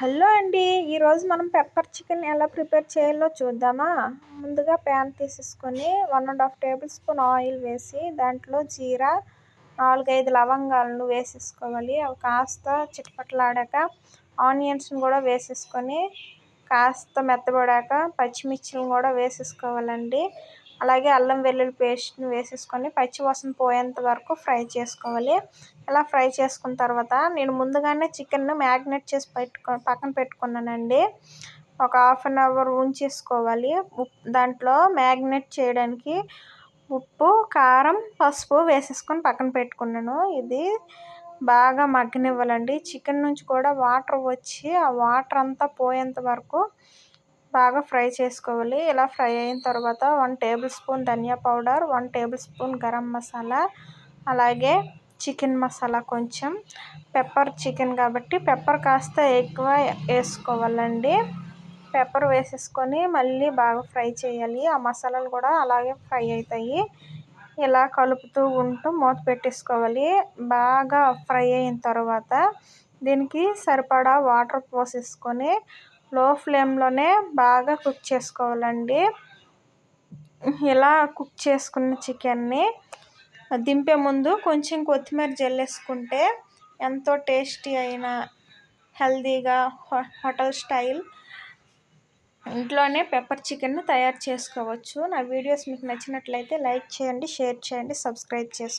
Hello అండి ఈరోజు మనం పెప్పర్ చికెన్ ఎలా ప్రిపేర్ చేయాలో చూద్దామా? ముందుగా ప్యాన్ తీసేసుకొని one and half tablespoon oil వేసి దాంట్లో జీరా నాలుగైదు లవంగాలను వేసేసుకోవాలి. అవి కాస్త చిటపట్లాడాక ఆనియన్స్ని కూడా వేసేసుకొని కాస్త మెత్తబడాక పచ్చిమిర్చిని కూడా వేసేసుకోవాలండి. అలాగే అల్లం వెల్లుల్లి పేస్ట్ని వేసేసుకొని పచ్చివాసన పోయేంత వరకు ఫ్రై చేసుకోవాలి. ఇలా ఫ్రై చేసుకున్న తర్వాత నేను ముందుగానే చికెన్ను మ్యాగ్నేట్ చేసి పెట్టుకో పక్కన పెట్టుకున్నానండి. ఒక హాఫ్ అన్ అవర్ ఉంచేసుకోవాలి. దాంట్లో మ్యాగ్నేట్ చేయడానికి ఉప్పు కారం పసుపు వేసేసుకొని పక్కన పెట్టుకున్నాను. ఇది బాగా మగ్గనివ్వాలండి. చికెన్ నుంచి కూడా వాటర్ వచ్చి ఆ వాటర్ అంతా పోయేంత వరకు బాగా ఫ్రై చేసుకోవాలి. ఇలా ఫ్రై అయిన తర్వాత వన్ టేబుల్ స్పూన్ ధనియా powder one tablespoon garam masala అలాగే చికెన్ మసాలా కొంచెం. పెప్పర్ చికెన్ కాబట్టి పెప్పర్ కాస్త ఎక్కువ వేసుకోవాలండి. పెప్పర్ వేసేసుకొని మళ్ళీ బాగా ఫ్రై చేయాలి. ఆ మసాలాలు కూడా అలాగే ఫ్రై అవుతాయి. ఇలా కలుపుతూ ఉంటూ మూత పెట్టేసుకోవాలి. బాగా ఫ్రై అయిన తర్వాత దీనికి సరిపడా వాటర్ పోసేసుకొని లో ఫ్లేమ్లోనే బాగా కుక్ చేసుకోవాలండి. ఇలా కుక్ చేసుకున్న చికెన్ని దింపే ముందు కొంచెం కొత్తిమీర జల్లేసుకుంటే ఎంతో టేస్టీ అయిన హెల్దీగా హోటల్ స్టైల్ ఇంట్లోనే పెప్పర్ చికెన్ తయారు చేసుకోవచ్చు. నా వీడియోస్ మీకు నచ్చినట్లయితే లైక్ చేయండి షేర్ చేయండి సబ్స్క్రైబ్ చేసుకోండి